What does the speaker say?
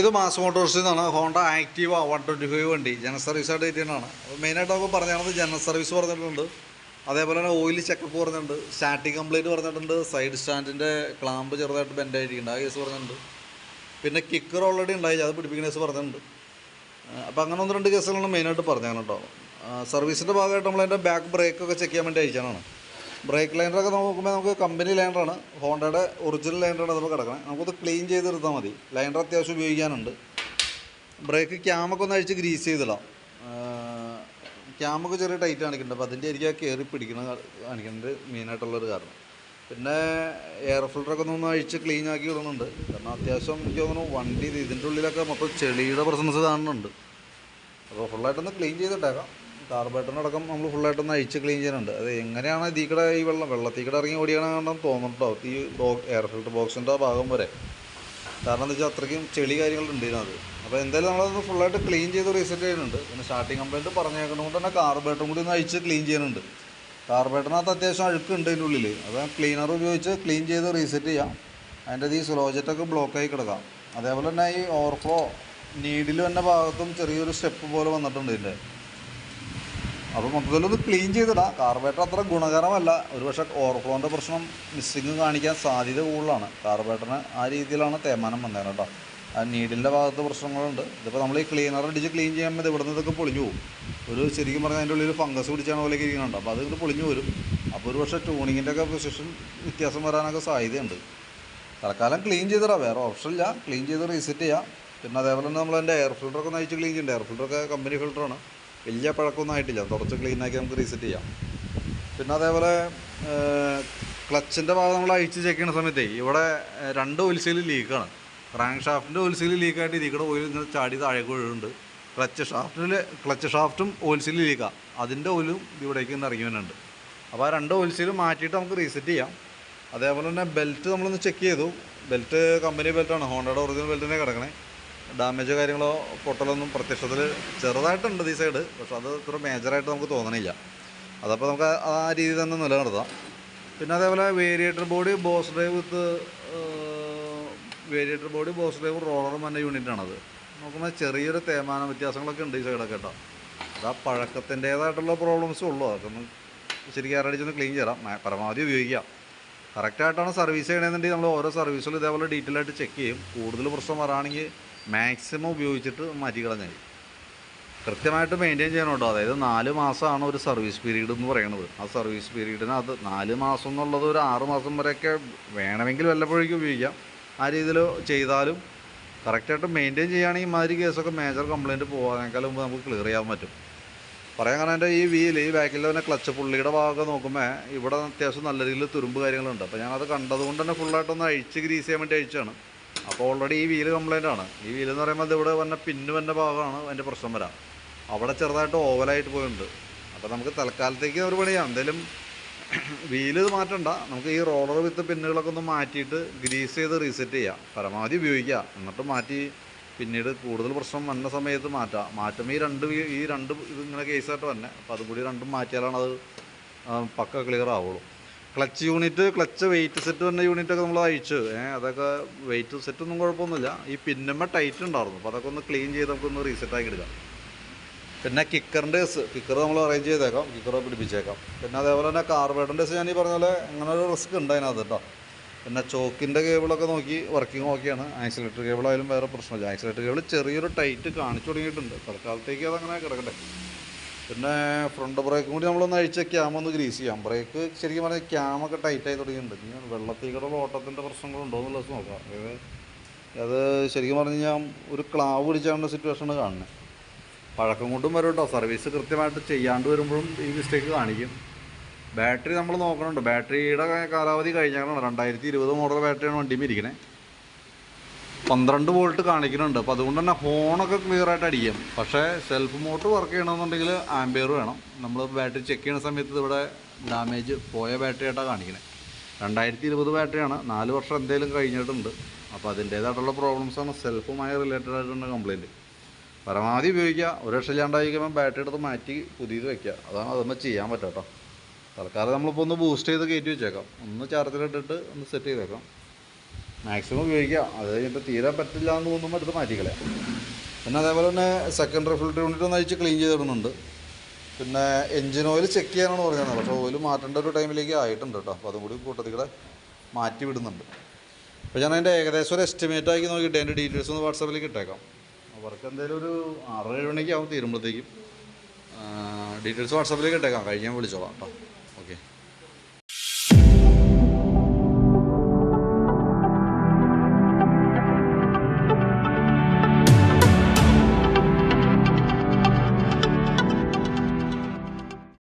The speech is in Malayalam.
ഇത് മാസ് മോട്ടോഴ്സിൽ നിന്നാണ്. Honda Activa one twenty five വണ്ടി. ജനറൽ സർവീസ് ആയിട്ട് കിട്ടിയതാണ് അപ്പോൾ മെയിനായിട്ട് നമുക്ക് പറഞ്ഞാൽ ജനറൽ സർവീസ് പറഞ്ഞിട്ടുണ്ട്. അതേപോലെ തന്നെ ഓയിൽ ചെക്കപ്പ് പറഞ്ഞിട്ടുണ്ട്. സ്റ്റാറ്റിക് കംപ്ലൈന്റ് പറഞ്ഞിട്ടുണ്ട്. സൈഡ് സ്റ്റാൻഡിന്റെ ക്ലാമ്പ് ചെറുതായിട്ട് ബെൻഡ് ആയിരിക്കുന്നുണ്ട് ആ കേസ് പറഞ്ഞിട്ടുണ്ട്. പിന്നെ കിക്കർ ഓൾറെഡി ഉണ്ടായി. അത് പിടിപ്പിക്കുന്ന കേസ് പറഞ്ഞിട്ടുണ്ട്. അപ്പോൾ അങ്ങനെ ഒന്ന് രണ്ട് കേസുകളാണ് മെയിനായിട്ട് പറഞ്ഞാണ് കേട്ടോ. സർവീസിന്റെ ഭാഗമായിട്ട് നമ്മൾ അതിന്റെ ബാക്ക് ബ്രേക്കൊക്കെ ചെക്ക് ചെയ്യാൻ വേണ്ടി അയച്ചാണ് ബ്രേക്ക് ലൈനറൊക്കെ നോക്കുമ്പോൾ നമുക്ക് കമ്പനി ലൈനറാണ് ഹോണ്ടയുടെ ഒറിജിനൽ ലൈനറാണ് അതിപ്പോൾ കിടക്കുന്നത് നമുക്കത് ക്ലീൻ ചെയ്തെടുത്താൽ മതി. ലൈനർ അത്യാവശ്യം ഉപയോഗിക്കാനുണ്ട്. ബ്രേക്ക് ക്യാമൊക്കെ ഒന്ന് അഴിച്ച് ഗ്രീസ് ചെയ്തിടാം. ക്യാമൊക്കെ ചെറിയ ടൈറ്റ് കാണിക്കുന്നുണ്ട്. അപ്പോൾ അതിന്റെ ആയിരിക്കും കയറി പിടിക്കുന്നത് കാണിക്കുന്നത് മെയിനായിട്ടുള്ളൊരു കാരണം. പിന്നെ എയർ ഫിൽറ്ററൊക്കെ ഒന്ന് അഴിച്ച് ക്ലീൻ ആക്കി വിടുന്നുണ്ട് കാരണം അത്യാവശ്യം എനിക്ക് തോന്നുന്നു വണ്ടി ഇത് ഇതിന്റെ ഉള്ളിലൊക്കെ മൊത്തം ചെളിയുടെ പ്രസൻസ് കാണുന്നുണ്ട്. അപ്പോൾ ഫുള്ളായിട്ടൊന്ന് ക്ലീൻ ചെയ്തിട്ടേക്കാം. കാർബേറ്ററിനടക്കം നമ്മൾ ഫുള്ളായിട്ടൊന്ന് അഴിച്ച് ക്ലീൻ ചെയ്യുന്നുണ്ട് അത് എങ്ങനെയാണ് ഇതിക്കടെ ഈ വെള്ളം വെള്ളത്തിക്കടെ ഇറങ്ങി ഓടിയാണെന്ന് തോന്നുന്നുണ്ടോ ഈ എയർ ഫിൽട്ടർ ബോക്സിന്റെ ഭാഗം വരെ. കാരണം എന്താ വെച്ചാൽ അത്രയ്ക്കും ചെളി കാര്യങ്ങളുണ്ട് ഇതിനകത്ത്. അപ്പോൾ എന്തായാലും നമ്മളതൊന്ന് ഫുള്ളായിട്ട് ക്ലീൻ ചെയ്ത് റീസെറ്റ് ചെയ്യുന്നുണ്ട്. പിന്നെ സ്റ്റാർട്ടിങ് കംപ്ലൈന്റ് പറഞ്ഞേക്കുന്നതുകൊണ്ട് തന്നെ കാർബേറ്ററും കൂടി ഒന്ന് അഴിച്ച് ക്ലീൻ ചെയ്യുന്നുണ്ട്. കാർബേറ്ററിനകത്ത് അത്യാവശ്യം അഴുക്കുണ്ട് അതിന്റെ ഉള്ളിൽ അത് ക്ലീനർ ഉപയോഗിച്ച് ക്ലീൻ ചെയ്ത് റീസെറ്റ് ചെയ്യാം. അതിന്റെ ഈ സ്ലോജറ്റൊക്കെ ബ്ലോക്കായി കിടക്കാം. അതേപോലെ തന്നെ ഈ ഓവർഫ്ലോ നീഡിൽ വന്ന ഭാഗത്തും ചെറിയൊരു സ്റ്റെപ്പ് പോലെ വന്നിട്ടുണ്ട് ഇതിന്റെ അപ്പോൾ മൊത്തത്തിലൊന്ന് ക്ലീൻ ചെയ്തിടാം. കാർബേറ്റർ അത്ര ഗുണകരമല്ല. ഒരുപക്ഷെ ഓവർഫ്ലോന്റെ പ്രശ്നം മിസ്സിങ് കാണിക്കാൻ സാധ്യത കൂടുതലാണ്. കാർബേറ്ററിന് ആ രീതിയിലാണ് തേമാനം വന്നത് കേട്ടോ. ആ നീഡിന്റെ ഭാഗത്ത് പ്രശ്നങ്ങളുണ്ട്. ഇതിപ്പോൾ നമ്മൾ ഈ ക്ലീനർ അടിച്ച് ക്ലീൻ ചെയ്യുമ്പോൾ ഇവിടെ ഇതൊക്കെ പൊളിഞ്ഞു പോകും ഒരു ശരിക്കും പറഞ്ഞാൽ അതിന്റെ ഉള്ളിൽ ഫംഗസ് പിടിച്ചാണ് പോലെയൊക്കെ ഇരിക്കുന്നുണ്ട്. അപ്പോൾ അതിങ്ങനെ പൊളിഞ്ഞു വരും. അപ്പോൾ ഒരു പക്ഷേ ട്യൂണിങ്ങിന്റെ ഒക്കെ പൊസിഷൻ വ്യത്യാസം വരാനൊക്കെ സാധ്യതയുണ്ട്. തൽക്കാലം ക്ലീൻ ചെയ്തിടാം. വേറെ ഓപ്ഷൻ ഇല്ല. ക്ലീൻ ചെയ്ത് റീസെറ്റ് ചെയ്യാം. പിന്നെ അതേപോലെ തന്നെ നമ്മൾ എന്റെ എയർ ഫിൽറ്ററൊക്കെ നയിച്ച് ക്ലീൻ ചെയ്യേണ്ടത് എയർ ഫിൽറ്ററൊക്കെ കമ്പനി ഫിൽറ്ററാണ് വലിയ പഴക്കമൊന്നും ആയിട്ടില്ല. തുടച്ച് ക്ലീനാക്കി നമുക്ക് റീസെറ്റ് ചെയ്യാം. പിന്നെ അതേപോലെ ക്ലച്ചിന്റെ ഭാഗം നമ്മൾ അഴിച്ച് ചെക്ക് ചെയ്യുന്ന സമയത്തേ ഇവിടെ രണ്ട് ഒലിസയിൽ ലീക്കാണ് റാങ്ക് ഷാഫ്റ്റിന്റെ ഒലിസയിൽ ലീക്കായിട്ട് ഇതിക്കടെ ഓയിൽ ഇങ്ങനെ ചാടി താഴേക്ക് ഒഴുകുന്നുണ്ട് ക്ലച്ച് ഷാഫ്റ്റിൽ ക്ലച്ച് ഷാഫ്റ്റും ഓയിൽസിൽ ലീക്കാം അതിന്റെ ഓയിലും ഇവിടേക്ക് ഇന്ന് ഇറങ്ങി വരുന്നുണ്ട്. അപ്പോൾ ആ രണ്ട് ഓയിൽസിൽ മാറ്റിയിട്ട് നമുക്ക് റീസെറ്റ് ചെയ്യാം. അതേപോലെ തന്നെ ബെൽറ്റ് നമ്മളൊന്ന് ചെക്ക് ചെയ്തു. ബെൽറ്റ് കമ്പനി ബെൽറ്റാണ് ഹോണ്ടയുടെ ഒറിജിനൽ ബെൽറ്റ് തന്നെ കിടക്കണേ. ഡാമേജോ കാര്യങ്ങളോ പൊട്ടലൊന്നും പ്രത്യക്ഷത്തിൽ ചെറുതായിട്ടുണ്ട് ഈ സൈഡ് പക്ഷെ അത് ഇത്ര മേജറായിട്ട് നമുക്ക് തോന്നണില്ല. അതപ്പോൾ നമുക്ക് ആ രീതിയിൽ തന്നെ നിലനിർത്താം. പിന്നെ അതേപോലെ variator body boss drive with variator body boss drive റോളറും തന്നെ യൂണിറ്റാണത് നോക്കുമ്പോൾ ചെറിയൊരു തേമാന വ്യത്യാസങ്ങളൊക്കെ ഉണ്ട് ഈ സൈഡൊക്കെ കേട്ടോ. അത് ആ പഴക്കത്തിന്റേതായിട്ടുള്ള പ്രോബ്ലംസും ഉള്ളൂ. അതൊക്കെ ശരിക്കും ആരടിച്ചൊന്ന് ക്ലീൻ ചെയ്യാം പരമാവധി ഉപയോഗിക്കാം. കറക്റ്റായിട്ടാണ് സർവീസ് ചെയ്യണമെന്നുണ്ടെങ്കിൽ നമ്മൾ ഓരോ സർവീസിലും ഇതേപോലെ ഡീറ്റെയിൽ ആയിട്ട് ചെക്ക് ചെയ്യും. കൂടുതൽ പ്രശ്നം വരാണെങ്കിൽ മാക്സിമം ഉപയോഗിച്ചിട്ട് മാറ്റി കളഞ്ഞാൽ കൃത്യമായിട്ട് മെയിന്റെയിൻ ചെയ്യണം കേട്ടോ അതായത് നാല് മാസമാണ് ഒരു സർവീസ് പീരീഡ് എന്ന് പറയുന്നത് ആ സർവീസ് പീരീഡിനകത്ത് നാല് മാസം എന്നുള്ളത് ഒരു ആറ് മാസം വരെയൊക്കെ വേണമെങ്കിൽ വല്ലപ്പോഴേക്കും ഉപയോഗിക്കാം. ആ രീതിയിൽ ചെയ്താലും കറക്റ്റായിട്ട് മെയിന്റെയിൻ ചെയ്യുകയാണെങ്കിൽ ഈ മാതിരി കേസൊക്കെ മേജർ കംപ്ലയിന്റ് പോകാനേക്കാൾ മുമ്പ് നമുക്ക് ക്ലിയർ ചെയ്യാൻ പറ്റും. പറയാൻ കാരണം എന്റെ ഈ വീൽ ഈ ബാക്കിൽ തന്നെ ക്ലച്ച് പുള്ളിയുടെ ഭാഗമൊക്കെ നോക്കുമ്പോൾ ഇവിടെ അത്യാവശ്യം നല്ല രീതിയിൽ തുരുമ്പ് കാര്യങ്ങളുണ്ട്. അപ്പോൾ ഞാനത് കണ്ടതുകൊണ്ട് തന്നെ ഫുള്ളായിട്ടൊന്ന് അഴിച്ച് ഗ്രീസ് ചെയ്യാൻ വേണ്ടി അഴിച്ചാണ് അപ്പോൾ ഓൾറെഡി ഈ വീൽ കംപ്ലൈന്റ് ആണ്. ഈ വീൽ എന്ന് പറയുമ്പോൾ അത് ഇവിടെ വന്ന പിന്ന് വന്ന ഭാഗമാണ് അതിന്റെ പ്രശ്നം വരാം. അവിടെ ചെറുതായിട്ട് ഓവലായിട്ട് പോയിട്ടുണ്ട്. അപ്പോൾ നമുക്ക് തൽക്കാലത്തേക്ക് ഒരു പണിയാം. എന്തായാലും വീൽ മാറ്റണ്ട. നമുക്ക് ഈ റോളർ വിത്ത് പിന്നുകളൊക്കെ ഒന്ന് മാറ്റിയിട്ട് ഗ്രീസ് ചെയ്ത് റീസെറ്റ് ചെയ്യാം. പരമാവധി ഉപയോഗിക്കാം എന്നിട്ട് മാറ്റി പിന്നീട് കൂടുതൽ പ്രശ്നം വന്ന സമയത്ത് മാറ്റാം. മാറ്റുമ്പോൾ ഈ രണ്ട് ഈ രണ്ട് ഇത് ഇങ്ങനെ കേസായിട്ട് വന്നെ. അപ്പോൾ അതും കൂടി രണ്ടും മാറ്റിയാലാണ് അത് പക്ക ക്ലിയർ ആവുള്ളൂ. Clutch unit clutch weight set വന്ന യൂണിറ്റൊക്കെ നമ്മൾ അയച്ചു അതൊക്കെ വെയിറ്റ് സെറ്റൊന്നും കുഴപ്പമൊന്നുമില്ല. ഈ പിന്നമ്മ ടൈറ്റ് ഉണ്ടായിരുന്നു. അപ്പോൾ അതൊക്കെ ഒന്ന് ക്ലീൻ ചെയ്ത് നമുക്കൊന്ന് റീസെറ്റ് ആക്കി എടുക്കാം. പിന്നെ കിക്കറിന്റെ കേസ് കിക്കർ നമ്മൾ അറേഞ്ച് ചെയ്തേക്കാം. കിക്കർ പിടിപ്പിച്ചേക്കാം. പിന്നെ അതേപോലെ തന്നെ കാർബേറ്ററിന്റെ ഞാൻ ഈ പറഞ്ഞ പോലെ അങ്ങനെ ഒരു റിസ്ക് ഉണ്ട് അതിനകത്ത് കേട്ടോ പിന്നെ ചോക്കിന്റെ കേബിളൊക്കെ നോക്കി വർക്കിംഗ് ഓക്കെയാണ് ആക്സിലേറ്റർ കേബിളായാലും വേറെ പ്രശ്നമില്ല. ആക്സിലേറ്റർ കേബിൾ ചെറിയൊരു ടൈറ്റ് കാണിച്ചു തുടങ്ങിയിട്ടുണ്ട്. തൽക്കാലത്തേക്ക് അതങ്ങനെ കിടക്കട്ടെ. പിന്നെ ഫ്രണ്ട് ബ്രേക്കും കൂടി നമ്മളൊന്ന് അഴിച്ച ക്യാം ഒന്ന് ഗ്രീസ് ചെയ്യാം. ബ്രേക്ക് ശരിക്കും പറഞ്ഞാൽ ക്യാമൊക്കെ ടൈറ്റായി തുടങ്ങിയിട്ടുണ്ട്. ഇനി വെള്ളത്തിൽ കൂടെ ഓട്ടത്തിന്റെ പ്രശ്നങ്ങളുണ്ടോ എന്നുള്ളത് നോക്കാം. അതായത് അത് ശരിക്കും പറഞ്ഞു കഴിഞ്ഞാൽ ഒരു ക്ലാവ് പിടിച്ചാണ്ട സിറ്റുവേഷനാണ് കാണുന്നത് പഴക്കം കൊണ്ടും വരും കേട്ടോ സർവീസ് കൃത്യമായിട്ട് ചെയ്യാണ്ട് വരുമ്പോഴും ഈ മിസ്റ്റേക്ക് കാണിക്കും. ബാറ്ററി നമ്മൾ നോക്കണുണ്ട്. ബാറ്ററിയുടെ കാലാവധി കഴിഞ്ഞാണ് രണ്ടായിരത്തി ഇരുപത് മോഡൽ ബാറ്ററിയാണ് വണ്ടിയിൽ ഇരിക്കണേ. പന്ത്രണ്ട് വോൾട്ട് കാണിക്കുന്നുണ്ട്. അപ്പോൾ അതുകൊണ്ട് തന്നെ ഹോണൊക്കെ ക്ലിയർ ആയിട്ട് അടിക്കും. പക്ഷേ സെൽഫ് മോട്ടർ വർക്ക് ചെയ്യണമെന്നുണ്ടെങ്കിൽ ആംബിയർ വേണം. നമ്മൾ ബാറ്ററി ചെക്ക് ചെയ്യുന്ന സമയത്ത് ഇവിടെ ഡാമേജ് പോയ ബാറ്ററി ആയിട്ടാണ് കാണിക്കുന്നത് രണ്ടായിരത്തി ഇരുപത് ബാറ്ററിയാണ് നാല് വർഷം എന്തെങ്കിലും കഴിഞ്ഞിട്ടുണ്ട്. അപ്പോൾ അതിന്റേതായിട്ടുള്ള പ്രോബ്ലംസാണ് സെൽഫുമായി റിലേറ്റഡ് ആയിട്ടുള്ള കംപ്ലയിന്റ് പരമാവധി ഉപയോഗിക്കുക. ഒരു രക്ഷ ഇല്ലാണ്ടായി ബാറ്ററി എടുത്ത് മാറ്റി പുതിയത് വയ്ക്കുക അതാണ് അതൊന്നും ചെയ്യാൻ പറ്റാം കേട്ടോ. തൽക്കാലം നമ്മളിപ്പോൾ ഒന്ന് ബൂസ്റ്റ് ചെയ്ത് കയറ്റി വെച്ചേക്കാം. ഒന്ന് ചാർജിലിട്ടിട്ട് ഒന്ന് സെറ്റ് ചെയ്തേക്കാം. മാക്സിമം ഉപയോഗിക്കാം. അത് കഴിഞ്ഞിട്ട് തീരാൻ പറ്റില്ല എന്ന് തോന്നുമ്പോൾ എടുത്ത് മാറ്റിക്കളയാം. പിന്നെ അതേപോലെ തന്നെ സെക്കൻഡറി ഫിൽറ്റർ യൂണിറ്റ് ഒന്ന് അഴിച്ച് ക്ലീൻ ചെയ്തിടുന്നുണ്ട്. പിന്നെ എഞ്ചിൻ ഓയിൽ ചെക്ക് ചെയ്യാനാണ് പറഞ്ഞത് പക്ഷേ ഓയിൽ മാറ്റേണ്ട ഒരു ടൈമിലേക്ക് ആയിട്ടുണ്ട് കേട്ടോ. അപ്പോൾ അതും കൂടി കൂട്ടത്തിൽ കൂടെ മാറ്റി വിടുന്നുണ്ട്. അപ്പോൾ ഞാൻ അതിന്റെ ഏകദേശം ഒരു എസ്റ്റിമേറ്റ് ആക്കി നോക്കിയിട്ട് അതിന്റെ ഡീറ്റെയിൽസ് ഒന്ന് വാട്സാപ്പിലേക്ക് ഇട്ടേക്കാം. അവർക്ക് എന്തായാലും ഒരു ആറ് ഏഴ് മണിക്ക് ആവും തീരുമ്പോഴത്തേക്കും. ഡീറ്റെയിൽസ് വാട്സാപ്പിലേക്ക് ഇട്ടേക്കാം. കഴിഞ്ഞാൽ വിളിച്ചോളാം കേട്ടോ.